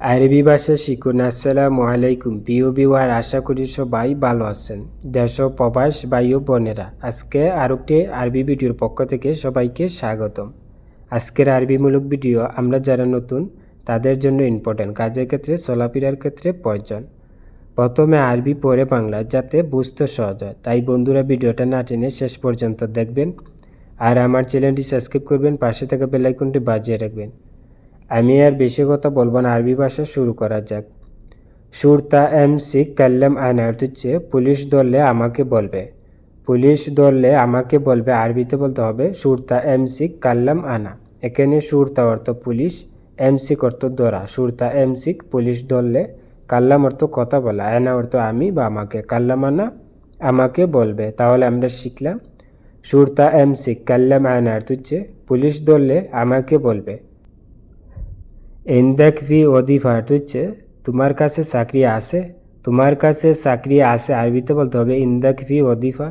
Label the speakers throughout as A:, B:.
A: আরবি ভাষা শিখুন আসসালামু আলাইকুম। প্রিয় বিওয়ার আশা করি সবাই ভালো আছেন। দেশ প্রবাস ও বোনেরা, আজকে আরেকটি আরবি ভিডিওর পক্ষ থেকে সবাইকে স্বাগতম। আজকের আরবিমূলক ভিডিও, আমরা যারা নতুন, তাদের জন্য ইম্পর্টেন্ট কাজের ক্ষেত্রে, চলাফেরার ক্ষেত্রে প্রয়োজন। প্রথমে আরবি পড়ে বাংলা, যাতে বুঝতে সহজ হয়। তাই বন্ধুরা, ভিডিওটা না টেনে শেষ পর্যন্ত দেখবেন। আর আমার চ্যানেলটি সাবস্ক্রাইব করবেন, পাশে থাকা বেলাইকনটি বাজিয়ে রাখবেন। আমি আর বেশি কথা বলব না, আরবি ভাষা শুরু করা যাক। সুরতা এম সি কাল্লাম আনার হচ্ছে, পুলিশ ধরলে আমাকে বলবে। পুলিশ ধরলে আমাকে বলবে, আরবিতে বলতে হবে, সুরতা এম সি কাল্লাম আনা। এখানে সুরতা অর্থ পুলিশ, এম সিক অর্থ ধরা। সুরতা এম সিক পুলিশ ধরলে কাল্লাম অর্থ কথা বলা। আনা অর্থ আমি বা আমাকে। কাল্লাম আনা, আমাকে বলবে। তাহলে আমরা শিখলাম। সুরতা এম সিক কাল্লাম আনা অর্থ হচ্ছে, পুলিশ ধরলে আমাকে বলবে। ওদিফা এটা হচ্ছে তোমার কাছে চাকরি আছে, তোমার কাছে চাকরি আছে আরবিতে বলতে হবে ইন্দাক ফি ওদিফা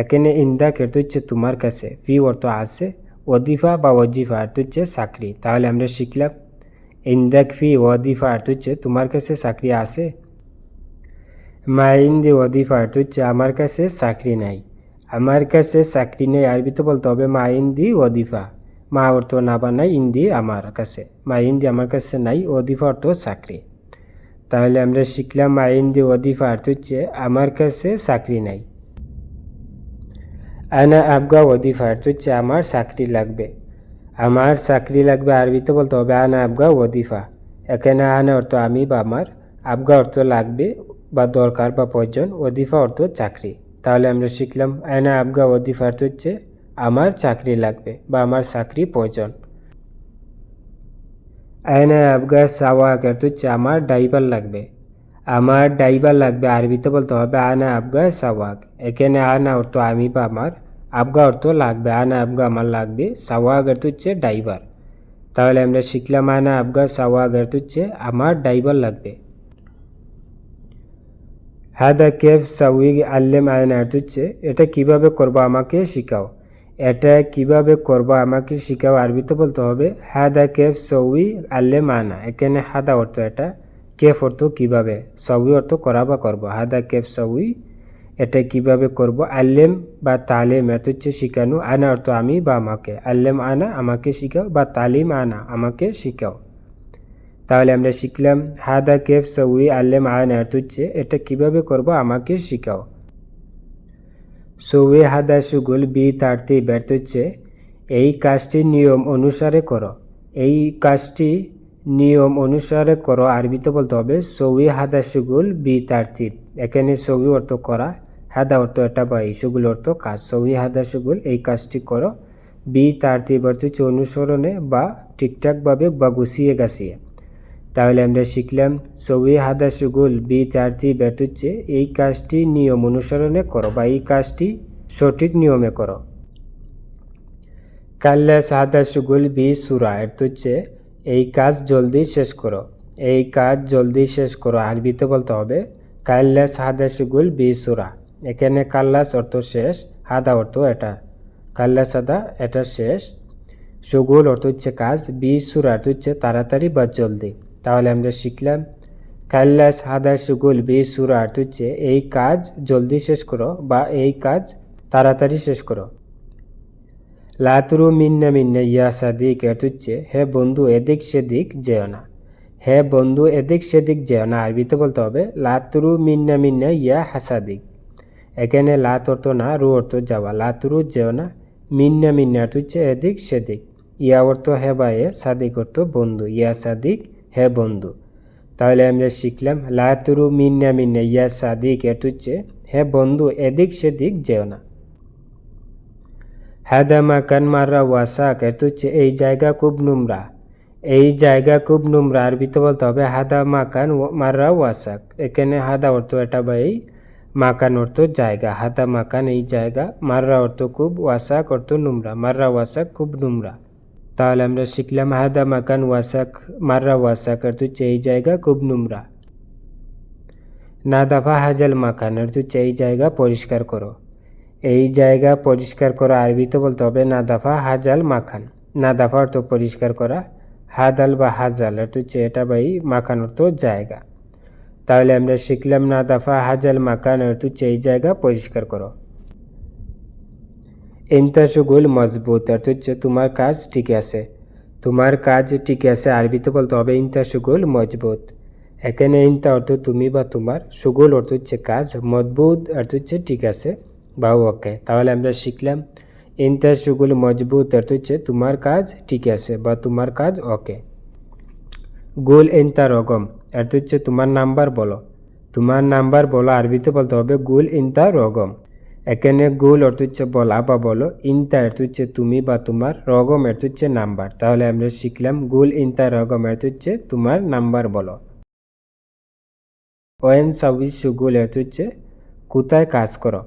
A: এখানে ইন্দাক এটা হচ্ছে তোমার কাছে ফি অর্থ আছে ওদিফা বা অজিফা এটা হচ্ছে চাকরি, তাহলে আমরা শিখলাম। ইন্দাক ফি ওদিফা এটা হচ্ছে তোমার কাছে চাকরি আছে? মাইন্দি ওদিফা এটা হচ্ছে আমার কাছে চাকরি নাই। আমার কাছে চাকরি নেই আরবিতে বলতে হবে মাইন্দি ওদিফা মা অর্থ না বানাই ইন্দি আমার কাছে। মা ইন্দি আমার কাছে নাই অদিফা অর্থ চাকরি। তাহলে আমরা শিখলাম মা ইন্দি অদিফা অর্থ হচ্ছে আমার কাছে চাকরি নাই। আনা আবগা অদিফা অর্থ হচ্ছে আমার চাকরি লাগবে। আমার চাকরি লাগবে আরবিতে বলতে হবে আনা আবগা অদিফা এখানে আনা অর্থ আমি বা আমার, আবগা অর্থ লাগবে বা দরকার বা প্রয়োজন অদিফা অর্থ চাকরি। তাহলে আমরা শিখলাম আনা আবগা অদিফা অর্থ হচ্ছে আমার চাকরি লাগবে বা আমার চাকরি প্রয়োজন। আয়না আবগা অর্থ হচ্ছে আমার ড্রাইভার লাগবে। আমার ড্রাইভার লাগবে, আরবিতে বলতে হবে আনা আবগা সাওয়াক এখানে আনা অর্থ আমি বা আমার, আবগা অর্থ লাগবে আনা আবগা আমার লাগবে সাওয়াক অর্থ হচ্ছে ড্রাইভার। তাহলে আমরা শিখলাম আনা আবগা সাওয়াক অর্থ হচ্ছে আমার ড্রাইভার লাগবে। হ্যাঁ হাদা কেফ সাউইগ আল্লেম আয়না অর্থ হচ্ছে এটা কীভাবে করব আমাকে শিখাও। এটা কীভাবে করব আমাকে শিখাও আরবিতে বলতে হবে, হাদা কেফ সৌই আল্লেম আনা এখানে হাদা অর্থ এটা, কেফ অর্থ কীভাবে, সৌই অর্থ করা বা করব। হাদা কেফ সৌই, এটা কীভাবে করব? আল্লেম বা তালিম এটা হচ্ছে শিখানো। আনা অর্থ আমি বা আমাকে। আল্লেম আনা, আমাকে শিখাও, বা তালিম আনা, আমাকে শিখাও। তাহলে আমরা শিখলাম, হাদা কেফ সৌই আল্লেম আনা অর্থ হচ্ছে, এটা কীভাবে করব? আমাকে শিখাও। সৌয়ে হাদা সুগুল বি ব্যর্থ হচ্ছে। এই কাজটি নিয়ম অনুসারে করো। এই কাজটি নিয়ম অনুসারে করো। আরবিতে বলতে হবে সৌই হাদা সুগুল বি তারতিব। এখানে সৌই অর্থ করা, হাদা অর্থ এটা বা এই সুগুল অর্থ কাজ। সৌই হাদা সুগুল, এই কাজটি করো। বি তারতিব অর্থ হচ্ছে অনুসরণে বা ঠিকঠাকভাবে বা গুছিয়ে গাছিয়ে তাহলে আমরা শিখলাম সবি হাদা সুগুল বি চারটি ব্যাট হচ্ছে, এই কাজটি নিয়ম অনুসরণে করো বা এই কাজটি সঠিক নিয়মে করো। কাল্লা সাদা সুগুল বি সুরা এর হচ্ছে, এই কাজ জলদি শেষ করো। এই কাজ জলদি শেষ করো, আরবিতে বলতে হবে কাল্লা সাদা সুগুল বি সুরা। এখানে কাল্লাস অর্থ শেষ, হাদা অর্থ এটা। কাল্লা সাদা এটা শেষ। সুগুল অর্থ হচ্ছে কাজ, বি সুরা অর্থ হচ্ছে তাড়াতাড়ি বা জলদি। তাহলে আমরা শিখলাম কাল্লাস হাদা সুগুল বি সুরা অর্থ হচ্ছে এই কাজ জলদি শেষ করো বা এই কাজ তাড়াতাড়ি শেষ করো। লাতুরু মিন্না মিন্না ইয়া সাদিক অর্থ হচ্ছে হে বন্ধু এদিক সেদিক যেও না। হে বন্ধু এদিক সেদিক যেও না। আরবিতে বলতে হবে লাতুরু মিন্না মিন্না ইয়া হাসাদিক। এখানে লাত অর্থ না, রু অর্থ যাওয়া। লাতুরু যেও না, মিন্না মিন্না হচ্ছে এদিক সেদিক। ইয়া অর্থ হে বা এ, সাদিক অর্থ বন্ধু। ইয়া সাদিক হে বন্ধু, তাহলে আমরা শিখলাম, লাতুরু মিন্না মিন্না ইয়া সাদিক এটা হচ্ছে হে বন্ধু, এদিক সেদিক যেও না। হাদা মাকান মাররা ওয়াসাক এটা হচ্ছে এই জায়গা খুব নোংরা। এই জায়গা খুব নোংরা, আরবিতে বলতে হবে হাদা মাকান মাররা ওয়াসাক এখানে হাদা অর্থ এটা বা এই মাকান অর্থ জায়গা, হাদা মাকান এই জায়গা, মাররা অর্থ খুব ওয়াসাক অর্থ নোংরা, মাররা ওয়াসাক খুব নোংরা। তাহলে আমরা শিখলাম হাদা মাকান ওয়াসাক, মাররা ওয়াসাক অর্থ হচ্ছে এই জায়গা খুব নোংরা না দাফা হাজাল মাকান অর্থ হচ্ছে এই জায়গা পরিষ্কার করো। এই জায়গা পরিষ্কার করা আরবিতে বলতে হবে না দাফা হাজাল মাখান না দাফা অর্থ পরিষ্কার করা, হাদাল বা হাজাল এটা হচ্ছে এটা বাই মাখান অর্থ জায়গা। তাহলে আমরা শিখলাম না দাফা হাজাল মাকান অর্থ হচ্ছে এই জায়গা পরিষ্কার করো। ইন্তাসুগুল মজবুত অর্থ হচ্ছে তোমার কাজ ঠিক আছে। তোমার কাজ ঠিক আছে আরবিতে বলতে হবে ইন্তাসুগুল মজবুত। এখানে ইন্তা অর্থ তুমি বা তোমার সুগুল অর্থ হচ্ছে কাজ মজবুত অর্থ হচ্ছে ঠিক আছে বা ওকে, তাহলে আমরা শিখলাম। ইন্তা সুগুল মজবুত অর্থ হচ্ছে তোমার কাজ ঠিক আছে বা তোমার কাজ ওকে। গোল ইন্তা রগম অর্থ হচ্ছে তোমার নাম্বার বলো। তোমার নাম্বার বলো আরবিতে বলতে হবে গুল ইন্তা রগম এখানে গুল অর্থ হচ্ছে বলা বা বলো ইন্তা অর্থ হচ্ছে তুমি বা তোমার, রগম অর্থ হচ্ছে নাম্বার। তাহলে আমরা শিখলাম গুল ইন্তা রগম অর্থ হচ্ছে তোমার নাম্বার বলো। ওয়েন সাউই সুগুল অর্থ হচ্ছে কোথায় কাজ করো।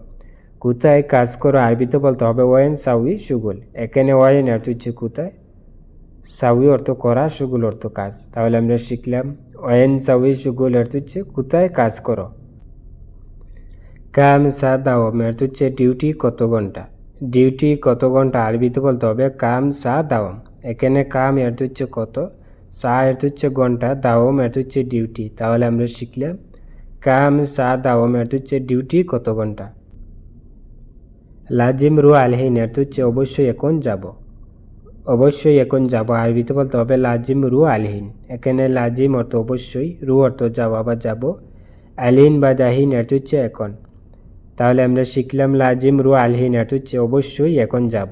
A: কোথায় কাজ করো, আরবিতে বলতে হবে ওয়েন সাউই সুগুল এখানে ওয়েন অর্থ হচ্ছে কোথায় সাউই অর্থ করা, সুগুল অর্থ কাজ। তাহলে আমরা শিখলাম ওয়েন সাউই সুগুল অর্থ হচ্ছে কোথায় কাজ করো। কাম সা দাও অর্থ হচ্ছে ডিউটি কত ঘণ্টা? ডিউটি কত ঘণ্টা আরবিতে বলতে হবে, কাম সা দাওম এখানে কাম অর্থ হচ্ছে কত? সা অর্থ হচ্ছে ঘণ্টা দাওম অর্থ হচ্ছে ডিউটি। তাহলে আমরা শিখলাম, কাম সা দাওম অর্থ হচ্ছে ডিউটি কত ঘণ্টা? লাজিম রু আলহিন অর্থ হচ্ছে অবশ্যই এখন যাব। অবশ্যই এখন যাব, আরবিতে বলতে হবে লাজিম রু আলহিন এখানে লাজিম অর্থ অবশ্যই, রু অর্থ যাওয়া বা যাব। আলহিন বা দাহিন অর্থ হচ্ছে এখন। তাহলে আমরা শিখলাম লাজিম রু আলহিন অর্থ হচ্ছে অবশ্যই এখন যাব।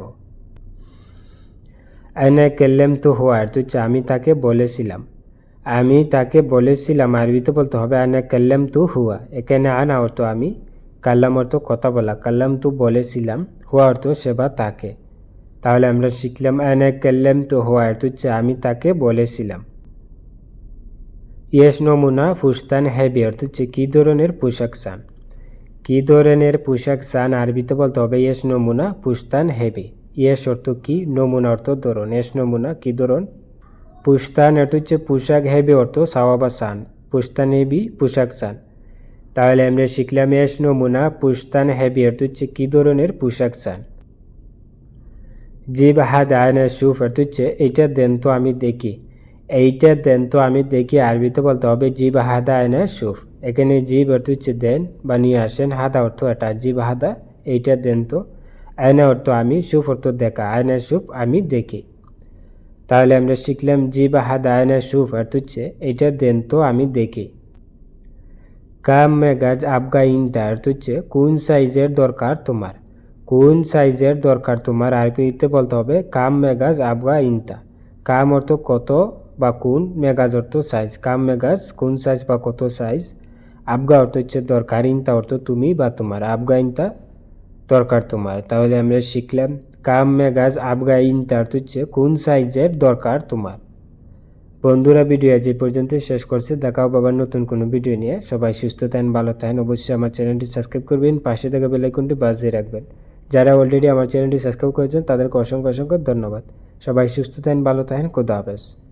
A: আয়না কেল্লেম তো হওয়া অর্থ হচ্ছে আমি তাকে বলেছিলাম। আমি তাকে বলেছিলাম আরবিতে বলতে হবে আয়না কেল্লেম তো হুয়া। এখানে আনা অর্থ আমি কাল্লাম অর্থ কথা বলা। কাল্লাম তো বলেছিলাম, হুয়া অর্থ সেবা তাকে। তাহলে আমরা শিখলাম আয়না কেল্লেম তো হওয়া অর্থ হচ্ছে আমি তাকে বলেছিলাম। ইয়েস নমুনা, ফুস্তান হ্যাবি অর্থ হচ্ছে কী ধরনের পোশাক চান? কী ধরনের পোশাক চান আরবিতে বলতে হবে ইয়েস নমুনা পুস্তান হেবি। ইয়েস অর্থ কি? নমুনা অর্থ ধরন। এস নমুনা কি ধরন? পুস্তান অর্থ হচ্ছে পোশাক হেবি অর্থ সাওয়া বা সান পুস্তান হেবি পোশাক চান। তাহলে আমরা শিখলাম এস নমুনা পুস্তান হেবি অর্থ হচ্ছে কী ধরনের পোশাক চান। জিব হাদ আয়না, সুফ অর্থ হচ্ছে এইটা দেন তো আমি দেখি। এইটা দেন তো আমি দেখি আরবিতে বলতে হবে জিব হাদা আয়না, সুফ। এখানে জিব অর্থ হচ্ছে দেন বা নিয়ে আসেন, হাদা অর্থ এটা, জিব হাদা, এইটা দেন তো। আয়না অর্থ আমি, সুফ অর্থ দেখা, আয়না সুফ আমি দেখি। তাহলে আমরা শিখলাম জিব হাদা, আয়না সুফ অর্থ হচ্ছে এইটা দেন তো আমি দেখি। কাম মেগাজ আবগা ইনতা অর্থ হচ্ছে কোন সাইজের দরকার তোমার। কোন সাইজের দরকার তোমার আর আরবিতে বলতে হবে? কাম মেগাজ আবগা ইনতা। কাম অর্থ কত বা কোন? মেগাজ অর্থ সাইজ কাম মেগাজ কোন সাইজ বা কত সাইজ আবগা অর্থ হচ্ছে দরকার ইনতা অর্থ তুমি বা তোমার আবগা ইনতা দরকার তোমার। তাহলে আমরা শিখলাম, কাম মেগাজ আবগা ইনতা অর্থ হচ্ছে কোন সাইজের দরকার তোমার। বন্ধুরা, ভিডিও আজ এই পর্যন্ত শেষ করছে। দেখাও বাবার নতুন কোনো ভিডিও নিয়ে। সবাই সুস্থ থাকেন, ভালো থাকেন। অবশ্যই আমার চ্যানেলটি সাবস্ক্রাইব করবেন। পাশে থাকা বেলাইকনটি বাজিয়ে রাখবেন। যারা অলরেডি আমার চ্যানেলটি সাবস্ক্রাইব করেছেন, তাদেরকে অসংখ্য অসংখ্য ধন্যবাদ। সবাই সুস্থ থাকেন, ভালো থাকেন। খোদা হাফেজ।